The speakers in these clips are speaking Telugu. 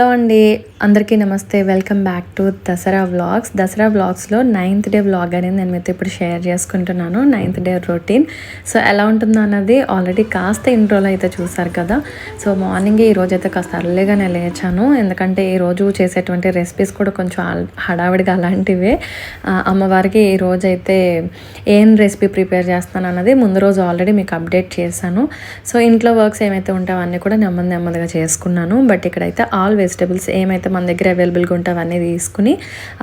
హలో అండి. అందరికీ namaste welcome back to Dasara vlogs. Dasara వ్లాగ్స్లో నైన్త్ డే వ్లాగ్ అనేది నేను మీతో ఇప్పుడు షేర్ చేసుకుంటున్నాను నైన్త్ డే రొటీన్. సో ఎలా ఉంటుందో అన్నది ఆల్రెడీ కాస్త ఇంట్రోలో అయితే చూసారు కదా. సో మార్నింగ్ ఈరోజు అయితే కాస్త అర్లీగానే లేచాను. ఎందుకంటే ఈరోజు చేసేటువంటి రెసిపీస్ కూడా కొంచెం హడావిడిగా అలాంటివే. అమ్మవారికి ఈరోజు అయితే ఏం రెసిపీ ప్రిపేర్ చేస్తాను అన్నది ముందు రోజు ఆల్రెడీ మీకు అప్డేట్ చేశాను. సో ఇంట్లో వర్క్స్ ఏమైతే ఉంటాయో అన్నీ కూడా నెమ్మది నెమ్మదిగా చేసుకున్నాను. బట్ ఇక్కడైతే ఆల్ వెజిటబుల్స్ ఏమైతే మన దగ్గర అవైలబుల్గా ఉంటే అవన్నీ తీసుకుని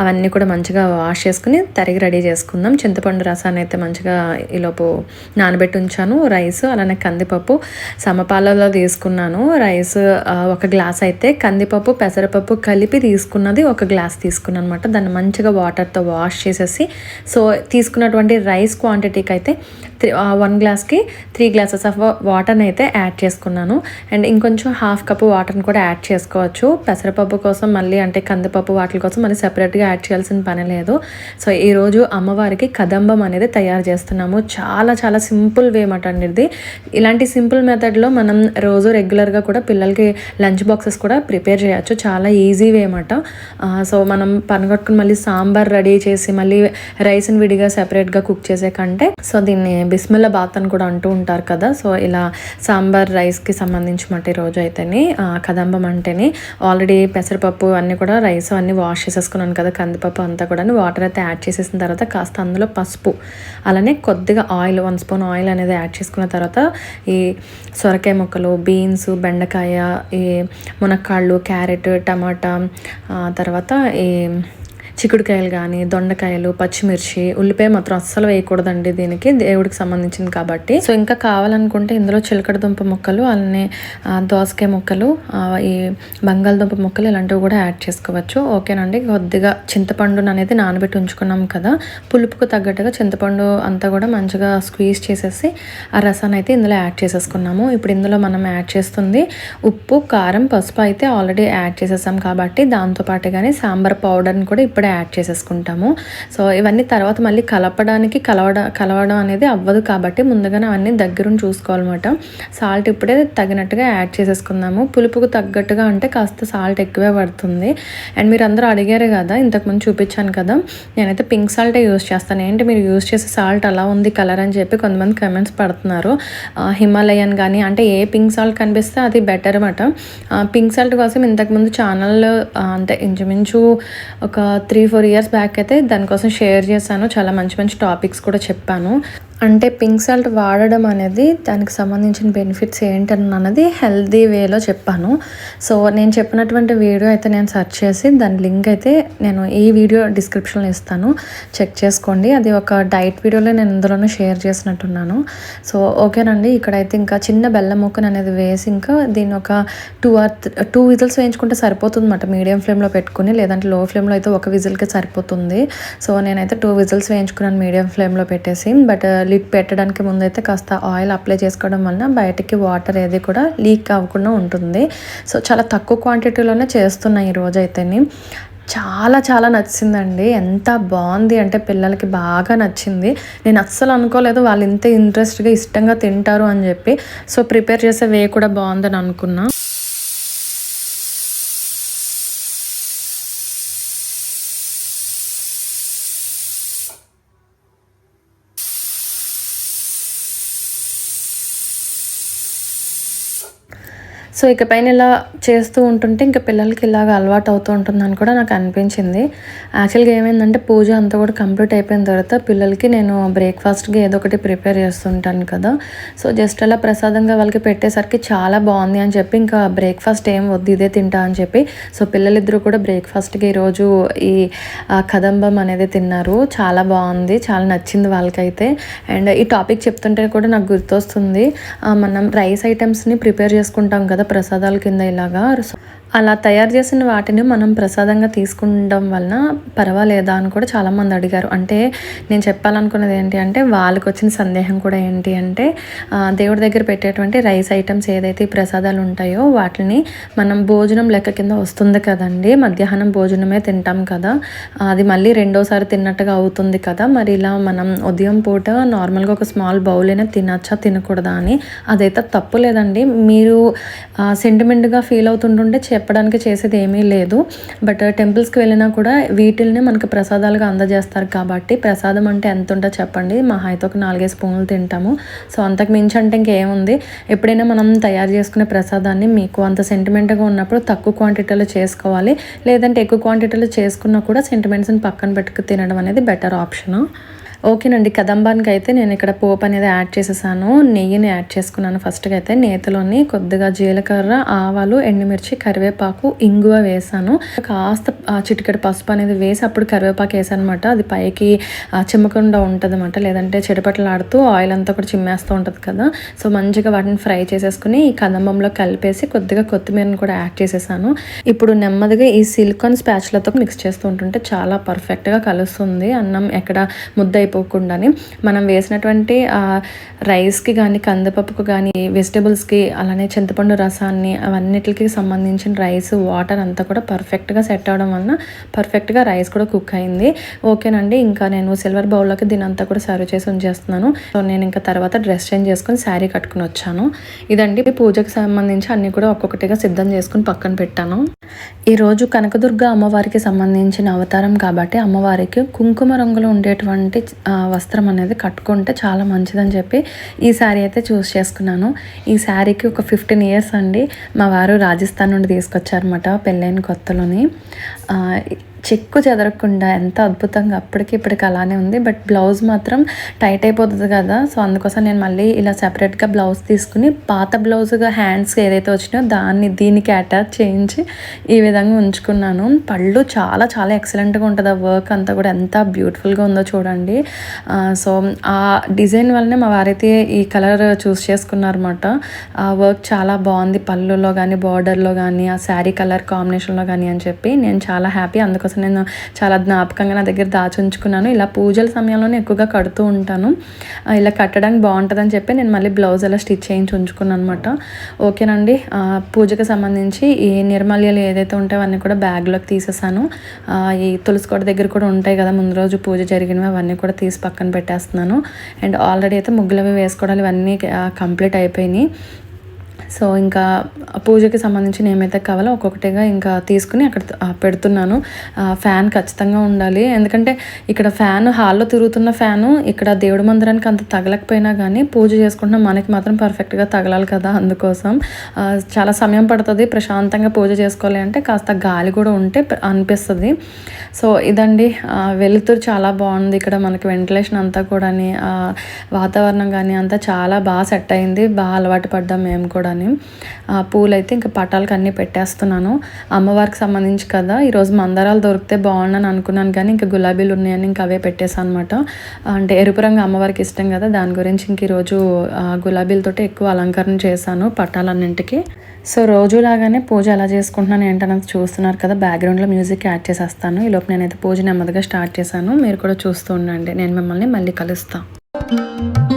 అవన్నీ కూడా మంచిగా వాష్ చేసుకుని తరిగి రెడీ చేసుకుందాం. చింతపండు రసాన్ని అయితే మంచిగా ఈలోపు నానబెట్టి ఉంచాను. రైస్ అలానే కందిపప్పు. సమపాలలో తీసుకున్నాను. రైస్ ఒక గ్లాస్ అయితే కందిపప్పు పెసరపప్పు కలిపి తీసుకున్నది ఒక గ్లాస్ తీసుకున్నాను అనమాట దాన్ని మంచిగా వాటర్తో వాష్ చేసేసి సో తీసుకున్నటువంటి రైస్ క్వాంటిటీకి అయితే త్రీ వన్ గ్లాస్కి త్రీ గ్లాసెస్ ఆఫ్ వాటర్ని అయితే యాడ్ చేసుకున్నాను. అండ్ ఇంకొంచెం హాఫ్ కప్ వాటర్ని కూడా యాడ్ చేసుకోవచ్చు. పెసరపప్పు కోసం మళ్ళీ అంటే కందిపప్పు వాటి కోసం మళ్ళీ సెపరేట్గా యాడ్ చేయాల్సిన పని లేదు. సో ఈరోజు అమ్మవారికి కదంబం అనేది తయారు చేస్తున్నాము. చాలా చాలా సింపుల్ వే మాట అండి ఇది ఇలాంటి సింపుల్ మెథడ్లో మనం రోజు రెగ్యులర్గా కూడా పిల్లలకి లంచ్ బాక్సెస్ కూడా ప్రిపేర్ చేయొచ్చు. చాలా ఈజీ వే మాట. సో మనం పనగొట్టుకుని మళ్ళీ సాంబార్ రెడీ చేసి మళ్ళీ రైస్ని విడిగా సెపరేట్గా కుక్ చేసే కంటే సో దీన్ని బిస్మిల్లా బాత్ అని కూడా అంటూ ఉంటారు కదా. సో ఇలా సాంబార్ రైస్కి సంబంధించి మాట ఈరోజు అయితేనే కదంబం అంటేనే ఆల్రెడీ పెసరపప్పు అన్నీ కూడా రైస్ అన్నీ వాష్ చేసేసుకున్నాను కదా కందిపప్పు అంతా కూడా వాటర్ అయితే యాడ్ చేసేసిన తర్వాత కాస్త అందులో పసుపు అలానే కొద్దిగా ఆయిల్ వన్ స్పూన్ ఆయిల్ అనేది యాడ్ చేసుకున్న తర్వాత ఈ సొరకాయ ముక్కలు బీన్స్ బెండకాయ ఈ మునక్కాళ్ళు క్యారెట్ టమాటా తర్వాత ఈ చిక్కుడుకాయలు కానీ దొండకాయలు పచ్చిమిర్చి ఉల్లిపాయ మాత్రం అస్సలు వేయకూడదండి దీనికి. దేవుడికి సంబంధించింది కాబట్టి. సో ఇంకా కావాలనుకుంటే ఇందులో చిలకడ దుంప ముక్కలు అలానే దోసకాయ ముక్కలు ఈ బంగాళదుంప ముక్కలు ఇలాంటివి కూడా యాడ్ చేసుకోవచ్చు. ఓకేనండి. కొద్దిగా చింతపండును అనేది నానబెట్టి ఉంచుకున్నాం కదా. పులుపుకు తగ్గట్టుగా చింతపండు అంతా కూడా మంచిగా స్క్వీజ్ చేసేసి ఆ రసాన్ని అయితే ఇందులో యాడ్ చేసేసుకున్నాము. ఇప్పుడు ఇందులో మనం యాడ్ చేస్తుంది ఉప్పు కారం పసుపు అయితే ఆల్రెడీ యాడ్ చేసేసాం కాబట్టి దాంతో కానీ సాంబార్ పౌడర్ని కూడా ఇప్పుడే యాడ్ చేసేసుకుంటాము. సో ఇవన్నీ తర్వాత మళ్ళీ కలపడానికి కలవడ కలవడం అనేది అవ్వదు కాబట్టి ముందుగానే అవన్నీ దగ్గరుండి చూసుకోవాలన్నమాట. సాల్ట్ ఇప్పుడే తగినట్టుగా యాడ్ చేసేసుకుందాము. పులుపుకు తగ్గట్టుగా అంటే కాస్త సాల్ట్ ఎక్కువే పడుతుంది. అండ్ మీరు అందరూ అడిగారు కదా ఇంతకుముందు చూపించాను కదా నేనైతే పింక్ సాల్టే యూస్ చేస్తాను. ఏంటి మీరు యూస్ చేసే సాల్ట్ అలా ఉంది కలర్ అని చెప్పి కొంతమంది కమెంట్స్ పడుతున్నారు. హిమాలయన్ కానీ అంటే ఏ పింక్ సాల్ట్ కనిపిస్తే అది బెటర్ అనమాట పింక్ సాల్ట్ కోసం ఇంతకుముందు ఛానల్ అంటే ఇంచుమించు ఒక three three four years back అయితే దానికోసం షేర్ చేశాను. చాలా మంచి మంచి టాపిక్స్ కూడా చెప్పాను. అంటే పింక్ సాల్ట్ వాడడం అనేది దానికి సంబంధించిన బెనిఫిట్స్ ఏంటన్నది హెల్దీ వేలో చెప్పాను. సో నేను చెప్పినటువంటి వీడియో అయితే నేను సెర్చ్ చేసి దాని లింక్ అయితే నేను ఈ వీడియో డిస్క్రిప్షన్లో ఇస్తాను. చెక్ చేసుకోండి. అది ఒక డైట్ వీడియోలో నేను ఇందులోనే షేర్ చేసినట్టున్నాను. సో ఓకేనండి. ఇక్కడైతే ఇంకా చిన్న బెల్లం ముక్కను అనేది వేసి ఇంకా దీన్ని ఒక టూ ఆర్ టూ విజిల్స్ వేయించుకుంటే సరిపోతుంది మీడియం ఫ్లేమ్లో పెట్టుకుని లేదంటే లో ఫ్లేమ్లో అయితే ఒక విజిల్కి సరిపోతుంది. సో నేనైతే టూ విజిల్స్ వేయించుకున్నాను మీడియం ఫ్లేమ్లో పెట్టేసి. బట్ లిడ్ పెట్టడానికి ముందైతే కాస్త ఆయిల్ అప్లై చేసుకోవడం వలన బయటికి వాటర్ ఏది కూడా లీక్ అవ్వకుండా ఉంటుంది. సో చాలా తక్కువ క్వాంటిటీలోనే చేస్తున్నాయి ఈరోజు రోజు చాలా చాలా నచ్చిందండి. ఎంత బాగుంది అంటే పిల్లలకి బాగా నచ్చింది. నేను అస్సలు అనుకోలేదు వాళ్ళు ఇంత ఇంట్రెస్ట్గా ఇష్టంగా తింటారు అని చెప్పి. సో ప్రిపేర్ చేసే వే కూడా బాగుందని అనుకున్నా. సో ఇకపైన ఇలా చేస్తూ ఉంటుంటే ఇంకా పిల్లలకి ఇలాగ అలవాటు అవుతూ ఉంటుందని కూడా నాకు అనిపించింది. యాక్చువల్గా ఏమైందంటే పూజ అంతా కూడా కంప్లీట్ అయిపోయిన తర్వాత పిల్లలకి నేను బ్రేక్ఫాస్ట్కి ఏదో ఒకటి ప్రిపేర్ చేస్తుంటాను కదా. సో జస్ట్ అలా ప్రసాదంగా వాళ్ళకి పెట్టేసరికి చాలా బాగుంది అని చెప్పి ఇంకా బ్రేక్ఫాస్ట్ ఏం వద్దు ఇదే తింటా అని చెప్పి. సో పిల్లలిద్దరూ కూడా బ్రేక్ఫాస్ట్కి ఈరోజు ఈ కదంబం అనేది తిన్నారు. చాలా బాగుంది చాలా నచ్చింది వాళ్ళకైతే. అండ్ ఈ టాపిక్ చెప్తుంటే కూడా నాకు గుర్తొస్తుంది. మనం రైస్ ఐటమ్స్ని ప్రిపేర్ చేసుకుంటాం కదా ప్రసాదాల కింద ఇలాగా అలా తయారు చేసిన వాటిని మనం ప్రసాదంగా తీసుకుండడం వలన పర్వాలేదా అని కూడా చాలామంది అడిగారు. అంటే నేను చెప్పాలనుకున్నది ఏంటి అంటే వాళ్ళకి వచ్చిన సందేహం కూడా ఏంటి అంటే దేవుడి దగ్గర పెట్టేటువంటి రైస్ ఐటమ్స్ ఏదైతే ప్రసాదాలు ఉంటాయో వాటిని మనం భోజనం లెక్క కింద వస్తుంది కదండి. మధ్యాహ్నం భోజనమే తింటాం కదా. అది మళ్ళీ రెండోసారి తిన్నట్టుగా అవుతుంది కదా. మరి ఇలా మనం ఉదయం పూట నార్మల్గా ఒక స్మాల్ బౌల్ అయినా తినచ్చా తినకూడదా అని అదైతే తప్పు లేదండి. మీరు సెంటిమెంట్గా ఫీల్ అవుతుంటుంటే చెప్ చెప్పడానికి చేసేది ఏమీ లేదు. బట్ టెంపుల్స్కి వెళ్ళినా కూడా వీటిల్ని మనకు ప్రసాదాలుగా అందజేస్తారు కాబట్టి ప్రసాదం అంటే ఎంత ఉంటుందో చెప్పండి. మా అయితే ఒక నాలుగైదు స్పూన్లు తింటాము. సో అంతకు మించి అంటే ఇంకేముంది? ఎప్పుడైనా మనం తయారు చేసుకునే ప్రసాదాన్ని మీకు అంత సెంటిమెంట్గా ఉన్నప్పుడు తక్కువ క్వాంటిటీలో చేసుకోవాలి. లేదంటే ఎక్కువ క్వాంటిటీలో చేసుకున్నా కూడా సెంటిమెంట్స్ని పక్కన పెట్టుకు తినడం అనేది బెటర్ ఆప్షను. ఓకేనండి కదంబానికి అయితే నేను ఇక్కడ పోపు అనేది యాడ్ చేసేసాను. నెయ్యిని యాడ్ చేసుకున్నాను ఫస్ట్గా అయితే నేతలోని కొద్దిగా జీలకర్ర ఆవాలు ఎండుమిర్చి కరివేపాకు ఇంగువ వేసాను. కాస్త చిటికెడు పసుపు అనేది వేసి అప్పుడు కరివేపాకు వేసాను అనమాట అది పైకి చిమ్మకుండా ఉంటుంది అనమాట లేదంటే చెడిపట్లాడుతూ ఆయిల్ అంతా కూడా చిమ్మేస్తూ ఉంటుంది కదా. సో మంచిగా వాటిని ఫ్రై చేసేసుకుని ఈ కదంబంలో కలిపేసి కొద్దిగా కొత్తిమీరని కూడా యాడ్ చేసేసాను. ఇప్పుడు నెమ్మదిగా ఈ సిలికాన్ స్పాచ్లతో మిక్స్ చేస్తూ ఉంటుంటే చాలా పర్ఫెక్ట్గా కలుస్తుంది. అన్నం ఎక్కడ ముద్ద అయిపోకుండానే మనం వేసినటువంటి రైస్కి కానీ కందిపప్పుకు కానీ వెజిటబుల్స్కి అలానే చింతపండు రసాన్ని అవన్నిటికి సంబంధించిన రైస్ వాటర్ అంతా కూడా పర్ఫెక్ట్గా సెట్ అవడం వలన పర్ఫెక్ట్గా రైస్ కూడా కుక్ అయింది. ఓకేనండి ఇంకా నేను సిల్వర్ బౌల్లోకి దీని అంతా కూడా సర్వ్ చేసి ఉంచేస్తున్నాను. సో నేను ఇంకా తర్వాత డ్రెస్ చేంజ్ చేసుకుని శారీ కట్టుకుని వచ్చాను. ఇదండి పూజకి సంబంధించి అన్నీ కూడా ఒక్కొక్కటిగా సిద్ధం చేసుకుని పక్కన పెట్టాను. ఈరోజు కనకదుర్గ అమ్మవారికి సంబంధించిన అవతారం కాబట్టి అమ్మవారికి కుంకుమ రంగులో ఉండేటువంటి వస్త్రం అనేది కట్టుకుంటే చాలా మంచిదని చెప్పి ఈ శారీ అయితే చూస్ చేసుకున్నాను. ఈ శారీకి ఒక ఫిఫ్టీన్ ఇయర్స్ అండి. మా వారు రాజస్థాన్ నుండి తీసుకొచ్చారన్నమాట పెళ్ళైన కొత్తలోని. చెక్కు చెదరకుండా ఎంత అద్భుతంగా అప్పటికి ఇప్పటికి అలానే ఉంది. బట్ బ్లౌజ్ మాత్రం టైట్ అయిపోతుంది కదా సో అందుకోసం నేను మళ్ళీ ఇలా సెపరేట్గా బ్లౌజ్ తీసుకుని పాత బ్లౌజ్గా హ్యాండ్స్ ఏదైతే వచ్చినాయో దాన్ని దీనికి అటాచ్ చేయించి ఈ విధంగా ఉంచుకున్నాను. పళ్ళు చాలా చాలా ఎక్సలెంట్గా ఉంటుంది ఆ వర్క్ అంతా కూడా. ఎంత బ్యూటిఫుల్గా ఉందో చూడండి. సో ఆ డిజైన్ వల్లనే మా వారైతే ఈ కలర్ చూస్ చేసుకున్నారన్నమాట. ఆ వర్క్ చాలా బాగుంది. పళ్ళులో కానీ బార్డర్లో కానీ ఆ శారీ కలర్ కాంబినేషన్లో కానీ అని చెప్పి నేను చాలా హ్యాపీ అందుకోసం నేను చాలా జ్ఞాపకంగా నా దగ్గర దాచి ఉంచుకున్నాను ఇలా పూజల సమయంలోనే ఎక్కువగా కడుతూ ఉంటాను. ఇలా కట్టడానికి బాగుంటుందని చెప్పి నేను మళ్ళీ బ్లౌజ్ అలా స్టిచ్ చేయించి ఉంచుకున్నాను అనమాట ఓకేనండి పూజకి సంబంధించి ఈ నిర్మల్యాలు ఏదైతే ఉంటాయో అన్నీ కూడా బ్యాగ్లోకి తీసేసాను. ఈ తులసికోట దగ్గర కూడా ఉంటాయి కదా ముందు రోజు పూజ జరిగినవి అవన్నీ కూడా తీసి పక్కన పెట్టేస్తున్నాను. అండ్ ఆల్రెడీ అయితే ముగ్గులవి వేసుకోవడాలు ఇవన్నీ కంప్లీట్ అయిపోయినాయి. సో ఇంకా పూజకి సంబంధించిన ఏమైతే కావాలో ఒక్కొక్కటిగా ఇంకా తీసుకుని అక్కడ పెడుతున్నాను. ఫ్యాన్ ఖచ్చితంగా ఉండాలి. ఎందుకంటే ఇక్కడ ఫ్యాన్ హాల్లో తిరుగుతున్న ఫ్యాను ఇక్కడ దేవుడి మందిరానికి అంత తగలకపోయినా కానీ పూజ చేసుకుంటున్న మనకి మాత్రం పర్ఫెక్ట్గా తగలాలి కదా అందుకోసం. చాలా సమయం పడుతుంది. ప్రశాంతంగా పూజ చేసుకోవాలి అంటే కాస్త గాలి కూడా ఉంటే అనిపిస్తుంది. సో ఇదండి. వెలుతురు చాలా బాగుంది. ఇక్కడ మనకి వెంటిలేషన్ అంతా కూడా వాతావరణం కానీ అంతా చాలా బాగా సెట్ అయింది. బాగా అలవాటు పడ్డాం మేము కూడా అని పూలు అయితే ఇంకా పటాలకు అన్నీ పెట్టేస్తున్నాను. అమ్మవారికి సంబంధించి కదా ఈరోజు మందారాలు దొరికితే బాగుండని అనుకున్నాను కానీ ఇంకా గులాబీలు ఉన్నాయని ఇంకా అవే పెట్టేశాను అనమాట అంటే ఎరుపు రంగు అమ్మవారికి ఇష్టం కదా దాని గురించి ఇంక ఈరోజు గులాబీలతో ఎక్కువ అలంకరణ చేశాను పటాలన్నింటికి. సో రోజులాగానే పూజ ఎలా చేసుకుంటున్నాను ఏంటనేది చూస్తున్నారు కదా బ్యాక్గ్రౌండ్లో మ్యూజిక్ యాడ్ చేసేస్తాను. ఈలోపు నేనైతే పూజ నెమ్మదిగా స్టార్ట్ చేశాను. మీరు కూడా చూస్తూ ఉండండి. నేను మిమ్మల్ని మళ్ళీ కలుస్తాను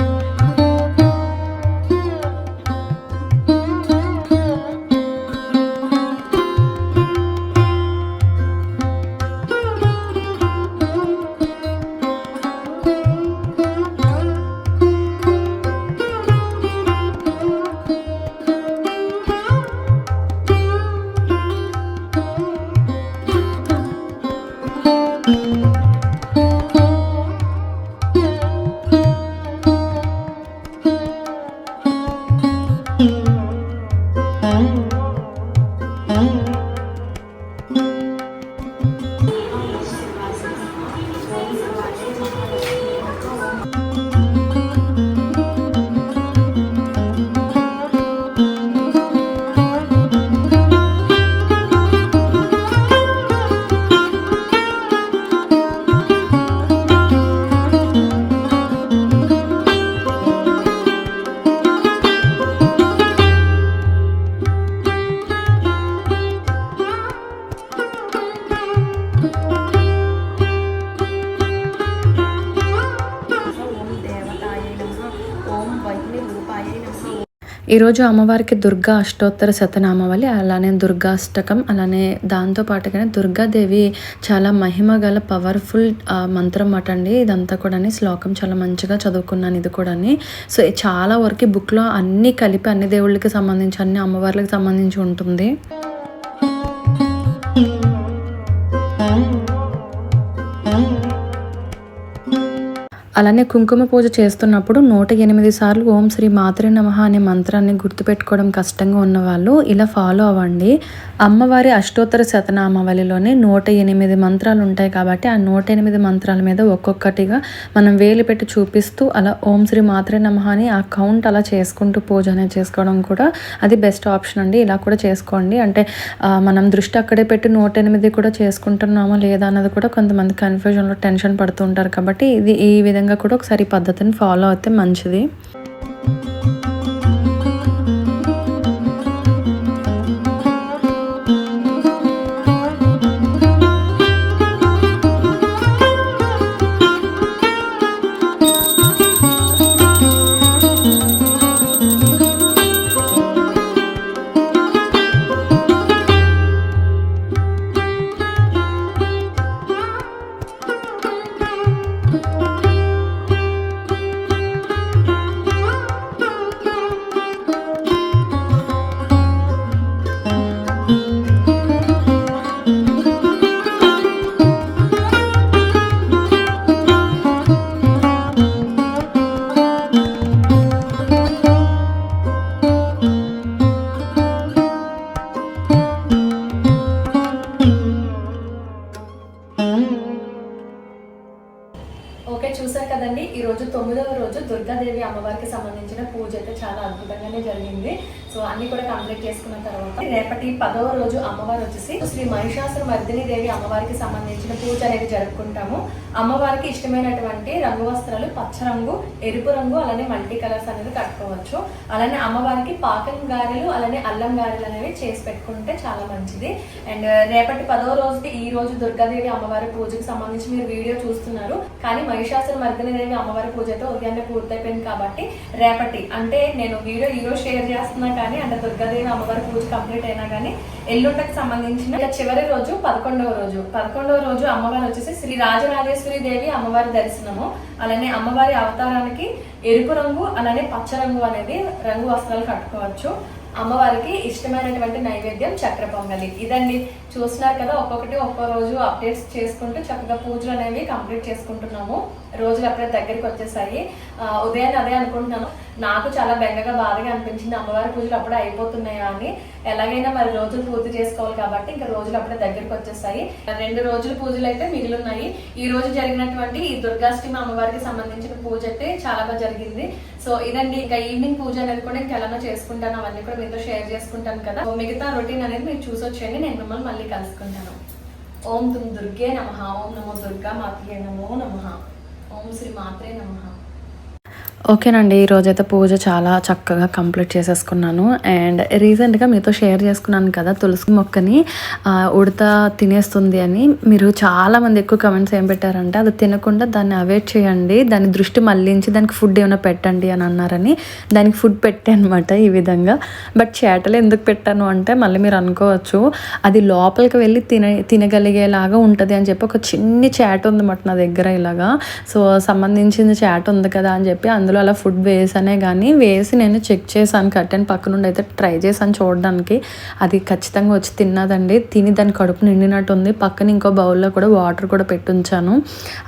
ఈరోజు అమ్మవారికి దుర్గా అష్టోత్తర శతనామావళి అలానే దుర్గాష్టకం అలానే దాంతో పాటుగానే దుర్గాదేవి చాలా మహిమ గల పవర్ఫుల్ మంత్రం అట అండి ఇదంతా కూడా శ్లోకం చాలా మంచిగా చదువుకున్నాను ఇది కూడా సో చాలా వరకు బుక్లో అన్నీ కలిపి అన్ని దేవుళ్ళకి సంబంధించి అన్ని అమ్మవార్లకు సంబంధించి ఉంటుంది. అలానే కుంకుమ పూజ చేస్తున్నప్పుడు నూట ఎనిమిది సార్లు ఓం శ్రీ మాతృ నమః అనే మంత్రాన్ని గుర్తుపెట్టుకోవడం కష్టంగా ఉన్నవాళ్ళు ఇలా ఫాలో అవ్వండి. అమ్మవారి అష్టోత్తర శతనామావళిలోనే నూట ఎనిమిది మంత్రాలు ఉంటాయి కాబట్టి ఆ నూట ఎనిమిది మంత్రాల మీద ఒక్కొక్కటిగా మనం వేలు పెట్టి చూపిస్తూ అలా ఓం శ్రీ మాత్రే నమః అని ఆ కౌంట్ అలా చేసుకుంటూ పూజ అనేది చేసుకోవడం కూడా అది బెస్ట్ ఆప్షన్ అండి. ఇలా కూడా చేసుకోండి. అంటే మనం దృష్టి అక్కడే పెట్టి నూట ఎనిమిది కూడా చేసుకుంటున్నామా లేదా అన్నది కూడా కొంతమంది కన్ఫ్యూజన్లో టెన్షన్ పడుతూ ఉంటారు కాబట్టి ఇది ఈ విధంగా కూడా ఒకసారి పద్ధతిని ఫాలో అయితే మంచిది. అమ్మవారికి సంబంధించిన పూజ అయితే చాలా అద్భుతంగానే జరిగింది. సో అన్ని కూడా కంప్లీట్ చేసుకున్న తర్వాత రేపటి పదవ రోజు అమ్మవారు వచ్చేసి శ్రీ మహిషాసుర మర్దిని దేవి అమ్మవారికి సంబంధించిన పూజ అనేది జరుపుకుంటాము. అమ్మవారికి ఇష్టమైనటువంటి రంగు వస్త్రాలు పచ్చ రంగు ఎరుపు రంగు అలానే మల్టీ కలర్స్ అనేది కట్టుకోవచ్చు. అలానే అమ్మవారికి పాకం గారెలు అలానే అల్లం గారెలు అనేవి చేసి పెట్టుకుంటే చాలా మంచిది. అండ్ uh, రేపటి పదవ రోజుకి ఈ రోజు దుర్గాదేవి అమ్మవారి పూజకి సంబంధించి మీరు వీడియో చూస్తున్నారు. కానీ మహిషాసుర మర్దిని దేవి అమ్మవారి పూజ అయితే ఉదయాన్నే పూర్తయిపోయింది కాబట్టి రేపటి అంటే నేను వీడియో ఈ రోజు షేర్ చేస్తున్నా కానీ అంటే దుర్గాదేవి అమ్మవారి పూజ కంప్లీట్ అయినా కానీ ఎల్లుండకి సంబంధించిన చివరి రోజు పదకొండవ రోజు. పదకొండవ రోజు అమ్మవారు వచ్చేసి శ్రీ రాజరాజేశ్వరి దేవి అమ్మవారి దర్శనము. అలానే అమ్మవారి అవతారానికి ఎరుపు రంగు అలానే పచ్చ రంగు అనేది రంగు వస్త్రాలు కట్టుకోవచ్చు. అమ్మవారికి ఇష్టమైనటువంటి నైవేద్యం చక్ర పొంగలి. ఇదండి. చూస్తున్నారు కదా ఒక్కొక్కటి ఒక్కో రోజు అప్డేట్స్ చేసుకుంటూ చక్కగా పూజలు అనేవి కంప్లీట్ చేసుకుంటున్నాము. రోజులు అప్పుడే దగ్గరికి వచ్చేసాయి. ఉదయం ఉదయాన్నే అదే అనుకుంటున్నాను. నాకు చాలా బెంగగా బాధగా అనిపించింది. అమ్మవారి పూజలు అప్పుడే అయిపోతున్నాయా అని. ఎలాగైనా మరి రోజులు పూర్తి చేసుకోవాలి కాబట్టి ఇంకా రోజులు అప్పుడే దగ్గరికి వచ్చేసాయి. రెండు రోజుల పూజలు అయితే మిగిలి ఉన్నాయి ఈ రోజు జరిగినటువంటి ఈ దుర్గాష్టమి అమ్మవారికి సంబంధించిన పూజ అయితే చాలా బాగా జరిగింది. సో ఇదండి ఇంకా ఈవినింగ్ పూజ అనేది కూడా ఇంకా ఎలానో చేసుకుంటాను. అవన్నీ కూడా మీతో షేర్ చేసుకుంటాను కదా. మిగతా రొటీన్ అనేది మీరు చూసొచ్చేయండి. నేను మిమ్మల్ని మళ్ళీ కలుసుకుంటాను. ఓం తుమ్ దుర్గే నమ ఓం నమో దుర్గా మాత్రే నమో నమ. ఓం శ్రీ మాత్రే నమ. ఓకేనండి ఈరోజైతే పూజ చాలా చక్కగా కంప్లీట్ చేసేసుకున్నాను. అండ్ రీసెంట్గా మీతో షేర్ చేసుకున్నాను కదా తులసి మొక్కని. ఉడత తినేస్తుంది అని మీరు చాలామంది ఎక్కువ కమెంట్స్ ఏం పెట్టారంటే అది తినకుండా దాన్ని అవాయిడ్ చేయండి దాని దృష్టి మళ్ళించి దానికి ఫుడ్ ఏమైనా పెట్టండి అని అన్నారని. దానికి ఫుడ్ పెట్టాను అనమాట ఈ విధంగా. బట్ చేటలు ఎందుకు పెట్టాను అంటే మళ్ళీ మీరు అనుకోవచ్చు అది లోపలికి వెళ్ళి తిన తినగలిగేలాగా ఉంటుంది అని చెప్పి ఒక చిన్ని చాట్ ఉందన్నమాట నా దగ్గర ఇలాగా. సో సంబంధించిన చేట ఉంది కదా అని చెప్పి అందులో అలా ఫుడ్ వేసానే కానీ వేసి నేను చెక్ చేశాను కట్టెన్ పక్క నుండి అయితే ట్రై చేశాను చూడడానికి. అది ఖచ్చితంగా వచ్చి తిన్నదండి. తిని దాని కడుపు నిండినట్టు ఉంది. పక్కన ఇంకో బౌల్లో కూడా వాటర్ కూడా పెట్టుంచాను.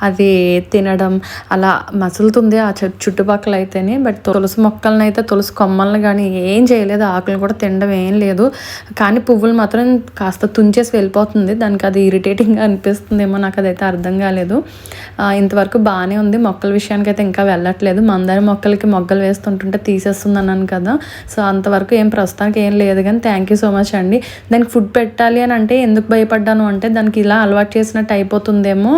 అది తినడం అలా మసులుతుంది ఆ చుట్టుపక్కల అయితేనే. బట్ తులసి మొక్కలను అయితే తులసి కొమ్మలను కానీ ఏం చేయలేదు. ఆకులు కూడా తినడం ఏం లేదు. కానీ పువ్వులు మాత్రం కాస్త తుంచేసి వెళ్ళిపోతుంది. దానికి అది ఇరిటేటింగ్గా అనిపిస్తుందేమో నాకు అదైతే అర్థం కాలేదు. ఇంతవరకు బాగానే ఉంది. మొక్కల విషయానికి అయితే ఇంకా వెళ్ళట్లేదు. మందార మొక్కలకి మొగ్గలు వేస్తుంటుంటే తీసేస్తుంది అన్నాను కదా. సో అంతవరకు ఏం ప్రస్తుతానికి ఏం లేదు కానీ థ్యాంక్ యూ సో మచ్ అండి. దానికి ఫుడ్ పెట్టాలి అని అంటే ఎందుకు భయపడ్డాను అంటే దానికి ఇలా అలవాటు చేసినట్టు అయిపోతుందేమో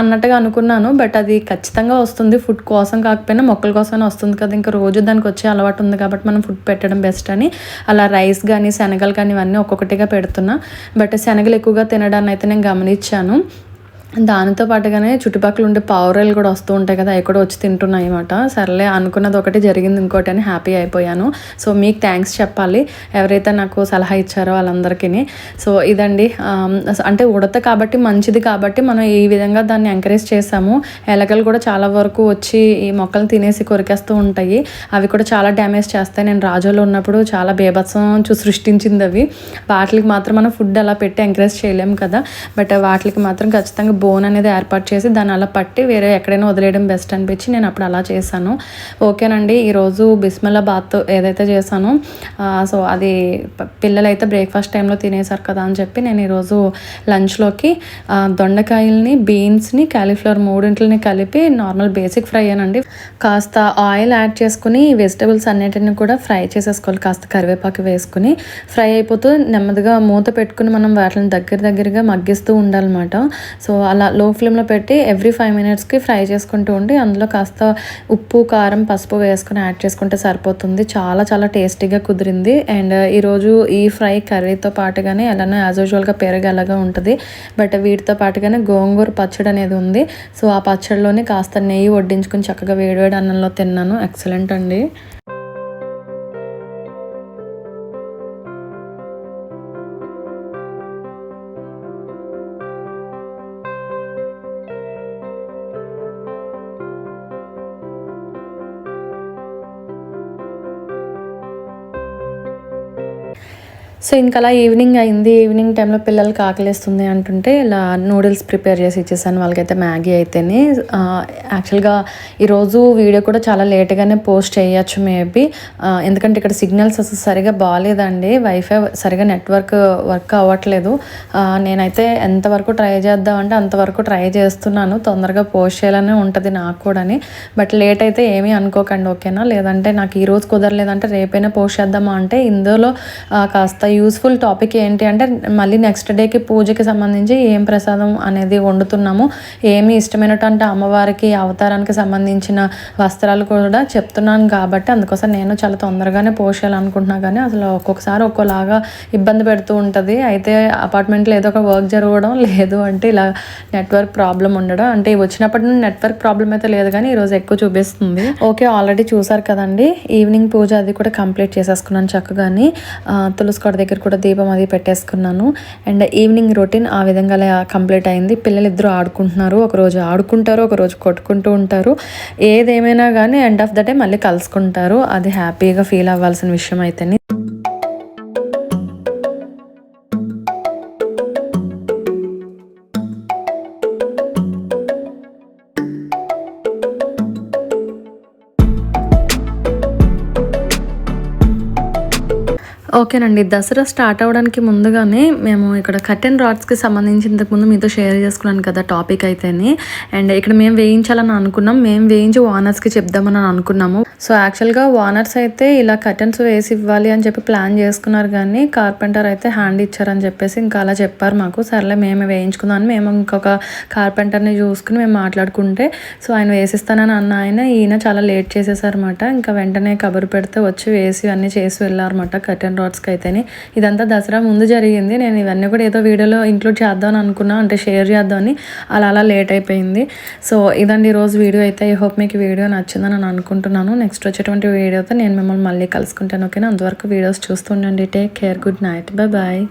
అన్నట్టుగా అనుకున్నాను. బట్ అది ఖచ్చితంగా వస్తుంది. ఫుడ్ కోసం కాకపోయినా మొక్కల కోసం వస్తుంది కదా. ఇంకా రోజు దానికి వచ్చే అలవాటు ఉంది కాబట్టి మనం ఫుడ్ పెట్టడం బెస్ట్ అని. అలా రైస్ కానీ శనగలు కానీ ఇవన్నీ ఒక్కొక్కటిగా పెడుతున్నా. బట్ శనగలు ఎక్కువగా తినడాన్ని అయితే నేను గమనించాను. దానితో పాటుగానే చుట్టుపక్కల ఉండే పావురాలు కూడా వస్తూ ఉంటాయి కదా అవి కూడా వచ్చి తింటున్నాయి అనమాట సర్లే అనుకున్నది ఒకటి జరిగింది ఇంకోటి అని హ్యాపీ అయిపోయాను. సో మీకు థ్యాంక్స్ చెప్పాలి. ఎవరైతే నాకు సలహా ఇచ్చారో వాళ్ళందరికీ. సో ఇదండి. అంటే ఉడత కాబట్టి మంచిది కాబట్టి మనం ఈ విధంగా దాన్ని ఎంకరేజ్ చేసాము. ఎలకలు కూడా చాలా వరకు వచ్చి ఈ మొక్కలు తినేసి కొరికేస్తూ ఉంటాయి. అవి కూడా చాలా డ్యామేజ్ చేస్తాయి. నేను రాజోలో ఉన్నప్పుడు చాలా బీభత్సం చూ సృష్టించింది అవి. వాటికి మాత్రం మనం ఫుడ్ అలా పెట్టి ఎంకరేజ్ చేయలేము కదా. బట్ వాటికి మాత్రం ఖచ్చితంగా బోన్ అనేది ఏర్పాటు చేసి దాన్ని అలా పట్టి వేరే ఎక్కడైనా వదిలేయడం బెస్ట్ అనిపించి నేను అప్పుడు అలా చేశాను. ఓకేనండి ఈరోజు బిస్మిల్లా బాత్ ఏదైతే చేశానో సో అది పిల్లలైతే పిల్లలు అయితే బ్రేక్ఫాస్ట్ టైంలో తినేసారు కదా అని చెప్పి నేను ఈరోజు లంచ్లోకి దొండకాయల్ని బీన్స్ని క్యాలీఫ్లవర్ మూడింటిని కలిపి నార్మల్ బేసిక్ ఫ్రై అనండి కాస్త ఆయిల్ యాడ్ చేసుకుని వెజిటబుల్స్ అన్నిటిని కూడా ఫ్రై చేసేసుకోవాలి. కాస్త కరివేపాకు వేసుకుని ఫ్రై అయిపోతూ నెమ్మదిగా మూత పెట్టుకుని మనం వాటిని దగ్గర దగ్గరగా మగ్గిస్తూ ఉండాలన్నమాట. సో అలా అలా లో ఫ్లేమ్లో పెట్టి ఎవ్రీ ఫైవ్ మినిట్స్కి ఫ్రై చేసుకుంటూ ఉండి అందులో కాస్త ఉప్పు కారం పసుపు వేసుకుని యాడ్ చేసుకుంటే సరిపోతుంది. చాలా చాలా టేస్టీగా కుదిరింది. అండ్ ఈరోజు uh, ఈ ఫ్రై కర్రీతో పాటుగానే ఎలానో యాజ్ యూజువల్గా పెరుగు ఎలాగా ఉంటుంది. బట్ uh, వీటితో పాటుగానే గోంగూర పచ్చడి అనేది ఉంది. సో ఆ పచ్చడిలోనే కాస్త నెయ్యి వడ్డించుకుని చక్కగా వేడివేడి అన్నంలో తిన్నాను. ఎక్సలెంట్ అండి. సో ఇంకా అలా ఈవినింగ్ అయింది ఈవినింగ్ టైంలో పిల్లలకి ఆకలిస్తుంది అంటుంటే ఇలా నూడిల్స్ ప్రిపేర్ చేసి ఇచ్చేసాను. వాళ్ళకైతే మ్యాగీ అయితేనే. యాక్చువల్గా ఈరోజు వీడియో కూడా చాలా లేట్గానే పోస్ట్ చేయొచ్చు మేబీ. ఎందుకంటే ఇక్కడ సిగ్నల్స్ అసలు సరిగా బాగాలేదండి వైఫై సరిగా నెట్వర్క్ వర్క్ అవ్వట్లేదు. నేనైతే ఎంతవరకు ట్రై చేద్దామంటే అంతవరకు ట్రై చేస్తున్నాను. తొందరగా పోస్ట్ చేయాలనే ఉంటుంది నాకు కూడాని. బట్ లేట్ అయితే ఏమీ అనుకోకండి ఓకేనా లేదంటే నాకు ఈరోజు కుదరలేదంటే రేపైనా పోస్ట్ చేద్దామా అంటే ఇందులో కాస్త యూస్ఫుల్ టాపిక్ ఏంటి అంటే మళ్ళీ నెక్స్ట్ డేకి పూజకి సంబంధించి ఏం ప్రసాదం అనేది వండుతున్నాము ఏమి ఇష్టమైనటువంటి అమ్మవారికి అవతారానికి సంబంధించిన వస్త్రాలు కూడా చెప్తున్నాను కాబట్టి అందుకోసం నేను చాలా తొందరగానే పోస్ట్ చేయాలనుకుంటున్నా కానీ అసలు ఒక్కొక్కసారి ఒక్కోలాగా ఇబ్బంది పెడుతూ ఉంటుంది. అయితే అపార్ట్మెంట్లో ఏదో ఒక వర్క్ జరగడం లేదు అంటే ఇలా నెట్వర్క్ ప్రాబ్లం ఉండడం అంటే వచ్చినప్పటి నుండి నెట్వర్క్ ప్రాబ్లం అయితే లేదు కానీ ఈరోజు ఎక్కువ చూపిస్తుంది. ఓకే ఆల్రెడీ చూసారు కదండి. ఈవినింగ్ పూజ అది కూడా కంప్లీట్ చేసేసుకున్నాను చక్కగాని. ఆ, తులసి దగ్గర కూడా దీపం అది పెట్టేసుకున్నాను. అండ్ ఈవినింగ్ రొటీన్ ఆ విధంగా కంప్లీట్ అయింది. పిల్లలు ఇద్దరు ఆడుకుంటున్నారు. ఒక రోజు ఆడుకుంటారు ఒక రోజు కొట్టుకుంటూ ఉంటారు. ఏదేమైనా కానీ ఎండ్ ఆఫ్ ద డే మళ్ళీ కలుసుకుంటారు. అది హ్యాపీగా ఫీల్ అవ్వాల్సిన విషయం అయితేనే. ఓకేనండి. దసరా స్టార్ట్ అవ్వడానికి ముందుగానే మేము ఇక్కడ కర్టెన్ రాడ్స్కి సంబంధించి ఇంతకుముందు మీతో షేర్ చేసుకున్నాను కదా టాపిక్ అయితేనే. అండ్ ఇక్కడ మేము వేయించాలని అనుకున్నాం. మేము వేయించి వానర్స్కి చెప్దామని అనుకున్నాము. సో యాక్చువల్గా వానర్స్ అయితే ఇలా కర్టెన్స్ వేసి ఇవ్వాలి అని చెప్పి ప్లాన్ చేసుకున్నారు కానీ కార్పెంటర్ అయితే హ్యాండ్ ఇచ్చారని చెప్పేసి ఇంకా అలా చెప్పారు మాకు. సర్లే మేమే వేయించుకుందాం అని మేము ఇంకొక కార్పెంటర్ని చూసుకుని మేము మాట్లాడుకుంటే సో ఆయన వేసిస్తానని అన్న ఆయన ఈయన చాలా లేట్ చేసేసారన్నమాట. ఇంకా వెంటనే కబురు పెడితే వచ్చి వేసి అన్నీ చేసి వెళ్ళారన్నమాట కర్టెన్ రాడ్స్కి అయితేనే. ఇదంతా దసరా ముందు జరిగింది. నేను ఇవన్నీ కూడా ఏదో వీడియోలో ఇంక్లూడ్ చేద్దామని అనుకున్నా. అంటే షేర్ చేద్దామని. అలా అలా లేట్ అయిపోయింది. సో ఇదండి ఈరోజు వీడియో అయితే. ఐ హోప్ మీకు వీడియో నచ్చిందని నేను అనుకుంటున్నాను. నెక్స్ట్ వచ్చేటువంటి వీడియోతో నేను మిమ్మల్ని మళ్ళీ కలుసుకుంటాను. ఓకేనా? అంతవరకు videos చూస్తుండండి take care good night bye bye